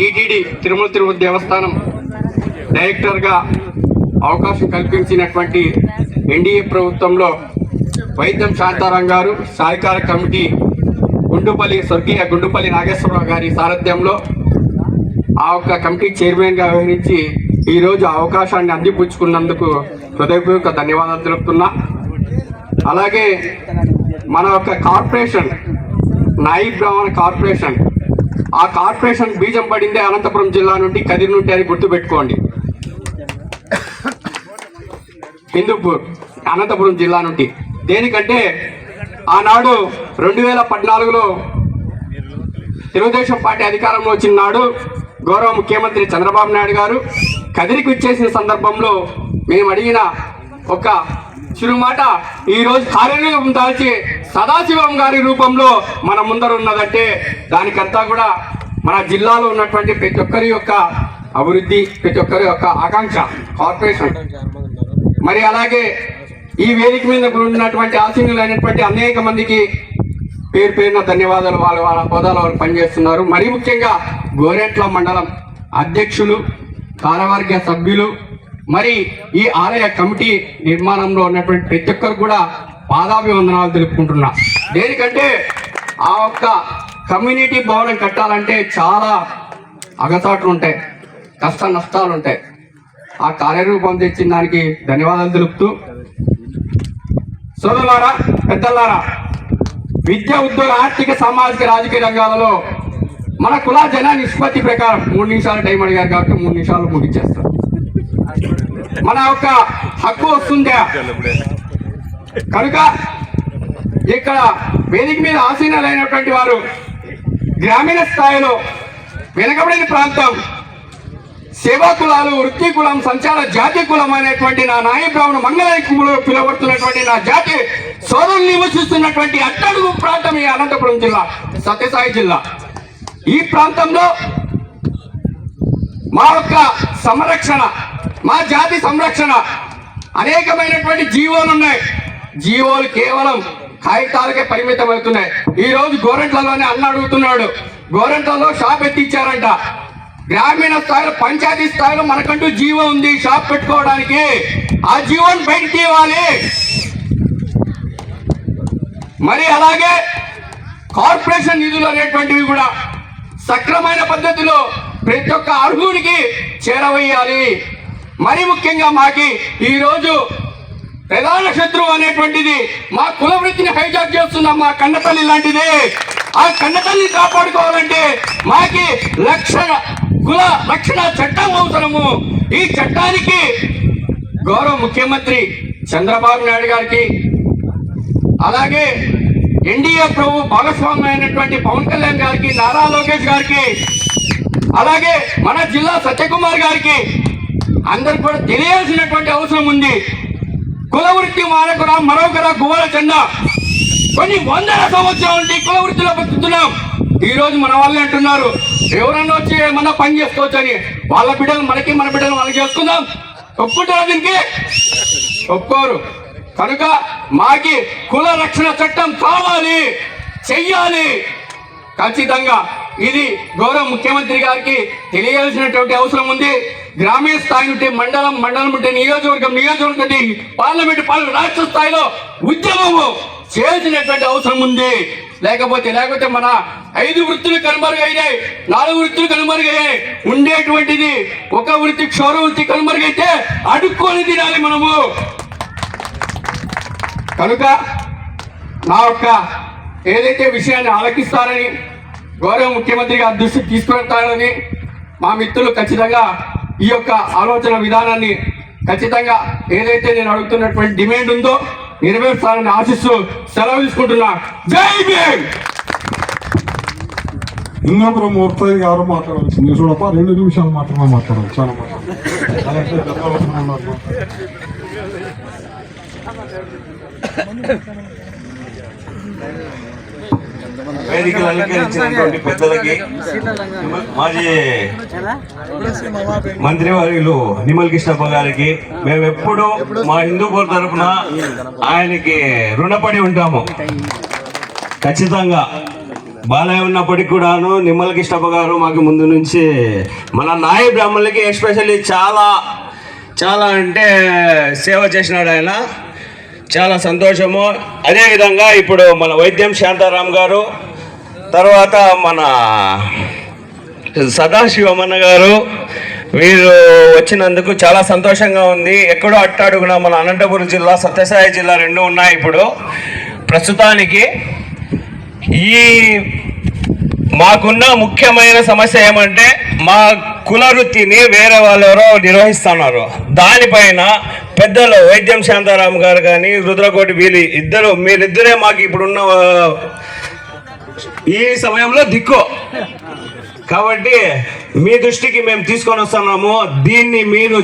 TTD Tirumala Tirupati దేవస్థానం డైరెక్టర్గా అవకాశం కల్పించినటువంటి ఎన్డీఏ ప్రభుత్వంలో వైద్యం శాంతారాం గారు సహకార కమిటీ గుండుపల్లి స్వర్గీయ గుండుపల్లి నాగేశ్వరరావు గారి సారథ్యంలో ఆ యొక్క కమిటీ చైర్మన్గా వ్యవహరించి ఈరోజు అవకాశాన్ని అందిపుచ్చుకున్నందుకు హృదయపూర్వక ధన్యవాదాలు తెలుపుతున్నా. అలాగే మన యొక్క కార్పొరేషన్ నాయి బ్రాహ్మణ కార్పొరేషన్ ఆ కార్పొరేషన్ బీజం పడిందే అనంతపురం జిల్లా నుండి కదిరి నుండి అని గుర్తుపెట్టుకోండి. హిందూపూర్ అనంతపురం జిల్లా నుండి. దేనికంటే ఆనాడు రెండు వేల పద్నాలుగులో తెలుగుదేశం పార్టీ అధికారంలో వచ్చిన నాడు గౌరవ ముఖ్యమంత్రి చంద్రబాబు నాయుడు గారు కదిరికి వచ్చేసిన సందర్భంలో మేము అడిగిన ఒక చిరుమాట ఈరోజు కార్యాలయం దాల్చి సదాశివం గారి రూపంలో మన ముందర ఉన్నదంటే దానికంతా కూడా మన జిల్లాలో ఉన్నటువంటి ప్రతి ఒక్కరి యొక్క అభివృద్ధి ప్రతి ఒక్కరి యొక్క ఆకాంక్ష కార్పొరేషన్. మరి అలాగే ఈ వేదిక మీద ఉన్నటువంటి ఆశీనులైనటువంటి అనేక మందికి పేరు పేరున ధన్యవాదాలు. వాళ్ళ వాళ్ళ హోదాలో వాళ్ళు పనిచేస్తున్నారు. మరీ ముఖ్యంగా గోరెట్ల మండలం అధ్యక్షులు కార్యవర్గ సభ్యులు మరి ఈ ఆలయ కమిటీ నిర్మాణంలో ఉన్నటువంటి ప్రతి ఒక్కరు కూడా పాదాభివందనాలు తెలుపుకుంటున్నా. దేనికంటే ఆ ఒక్క కమ్యూనిటీ భవనం కట్టాలంటే చాలా అగచాట్లు ఉంటాయి కష్ట నష్టాలు ఉంటాయి ఆ కార్యరూపం తెచ్చిన దానికి ధన్యవాదాలు తెలుపుతూ సోదరులారా పెద్దలారా విద్య ఉద్యోగ ఆర్థిక సామాజిక రాజకీయ రంగాలలో మన కుల జన నిష్పత్తి ప్రకారం మూడు నిమిషాలు టైం అడిగారు కాబట్టి మూడు నిమిషాలు ముగించేస్తారు మన యొక్క హక్కు వస్తుందా? కనుక ఇక్కడ వేదిక మీద ఆసీనులైనటువంటి వారు గ్రామీణ స్థాయిలో వెనుకబడిన ప్రాంతం సేవా కులాలు వృత్తి కులం సంచార జాతి కులం అనేటువంటి నా నాయ బ్రాహ్మణ మంగళకులు పిలువబడుతున్నటువంటి నా జాతి సోదరులు నివసిస్తున్నటువంటి అట్టడుగు ప్రాంతం ఈ అనంతపురం జిల్లా సత్యసాయి జిల్లా. ఈ ప్రాంతంలో మా యొక్క సంరక్షణ మా జాతి సంరక్షణ అనేకమైనటువంటి జీవోలు ఉన్నాయి. జీవోలు కేవలం కాగితాలకే పరిమితం అవుతున్నాయి ఈ రోజు గోరంట్లలోనే అన్న అడుగుతున్నాడు. గోరంట్లలో షాప్ ఎత్తిచ్చారంట. గ్రామీణ స్థాయిలో పంచాయతీ స్థాయిలో మనకంటూ జీవో ఉంది షాప్ పెట్టుకోవడానికి. ఆ జీవోని బయట తీయాలి మరి అలాగే కార్పొరేషన్ నిధులు అనేటువంటివి కూడా సక్రమైన పద్ధతిలో ప్రతి ఒక్క అర్హునికి చేరవేయాలి. మరి ముఖ్యంగా మాకి ఈరోజు ప్రధాన శత్రువు అనేటువంటిది మా కుల వృత్తిని హైజాక్ చేస్తున్న మా కన్నతల్లి లాంటిది. ఆ కన్నతల్లి కాపాడుకోవాలంటే మాకి లక్ష కుల రక్షణ చట్టం అవసరము. ఈ చట్టానికి గౌరవ ముఖ్యమంత్రి చంద్రబాబు నాయుడు గారికి అలాగే ఎన్డీఏ ప్రభు భాగస్వామి అయినటువంటి పవన్ కళ్యాణ్ గారికి నారా లోకేష్ గారికి అలాగే మన జిల్లా సత్యకుమార్ గారికి అందరు కూడా తెలియాల్సినటువంటి అవసరం ఉంది. కులవృత్తి మారకురా మరొకరా గువ్వల జెండా. కొన్ని వందల సంవత్సరాల నుండి కులవృత్తిలో బతుకుతున్నాం. ఈ రోజు మన వాళ్ళే అంటున్నారు ఎవరన్నా వచ్చి ఏమన్నా పని చేసుకోవచ్చు అని వాళ్ళ బిడ్డలు మనకి మన బిడ్డలు వాళ్ళకి చేసుకుందాం. ఒప్పుకుంటారా దీనికి? ఒప్పుకోరు. కనుక మాకి కుల రక్షణ చట్టం కావాలి చెయ్యాలి. ఖచ్చితంగా ఇది గౌరవ ముఖ్యమంత్రి గారికి తెలియాల్సినటువంటి అవసరం ఉంది. గ్రామీణ స్థాయి ఉంటే మండలం మండలం ఉంటే నియోజకవర్గం నియోజకవర్గం పార్లమెంట్ పార్లమెంట్ రాష్ట్ర స్థాయిలో ఉద్యమము చేయాల్సినటువంటి అవసరం ఉంది. లేకపోతే లేకపోతే మన ఐదు వృత్తులు కనుమరుగైనాయి నాలుగు వృత్తులు కనుమరుగయ్యాయి. ఉండేటువంటిది ఒక వృత్తి క్షౌర వృత్తి కనుమరుగైతే అడుక్కొని తినాలి మనము. కనుక నా యొక్క ఏదైతే విషయాన్ని ఆలకిస్తారని గౌరవ ముఖ్యమంత్రి గారి దృష్టికి తీసుకువెళ్తారని మా మిత్రులు ఖచ్చితంగా ఈ యొక్క ఆలోచన విధానాన్ని ఖచ్చితంగా ఏదైతే నేను అడుగుతున్నటువంటి డిమాండ్ ఉందో నెరవేర్చాలని ఆశిస్తూ సెలవు తీసుకుంటున్నా. జై భీమ్! ఇందాపురం మూర్తి గారు మాట్లాడవలసింది. చూడప్ప రెండు నిమిషాలు మాత్రమే మాట్లాడాలి చాలా మాట్లాడాలి వేదికలు అలంకరించినటువంటి పెద్దలకి మాజీ మంత్రివర్యులు నిమ్మల్ కృష్ణప్ప గారికి మేము ఎప్పుడు మా హిందూపూర్ తరఫున ఆయనకి రుణపడి ఉంటాము. ఖచ్చితంగా బాలయ్య ఉన్నప్పటికి కూడాను నిమ్మల కృష్ణప్ప గారు మాకు ముందు నుంచి మన నాయ బ్రాహ్మణులకి ఎస్పెషల్లీ చాలా చాలా అంటే సేవ చేసినాడు ఆయన. చాలా సంతోషము. అదేవిధంగా ఇప్పుడు మన వైద్యం శాంతారాం గారు తర్వాత మన సదాశివమన్న గారు వీరు వచ్చినందుకు చాలా సంతోషంగా ఉంది. ఎక్కడో అట్టాడుగున మన అనంతపురం జిల్లా సత్యసాయి జిల్లా రెండు ఉన్నాయి ఇప్పుడు. ప్రస్తుతానికి ఈ మాకున్న ముఖ్యమైన సమస్య ఏమంటే మా కుల వృత్తిని వేరే వాళ్ళెవరో నిర్వహిస్తున్నారు. దానిపైన పెద్దలు వైద్యం శాంతారాం గారు కానీ రుద్రకోటి వీలి ఇద్దరు మీరిద్దరే మాకు ఇప్పుడున్న ఈ సమయంలో దిక్కు. కాబట్టి మీ దృష్టికి మేము తీసుకొని వస్తున్నాము. దీన్ని మీరు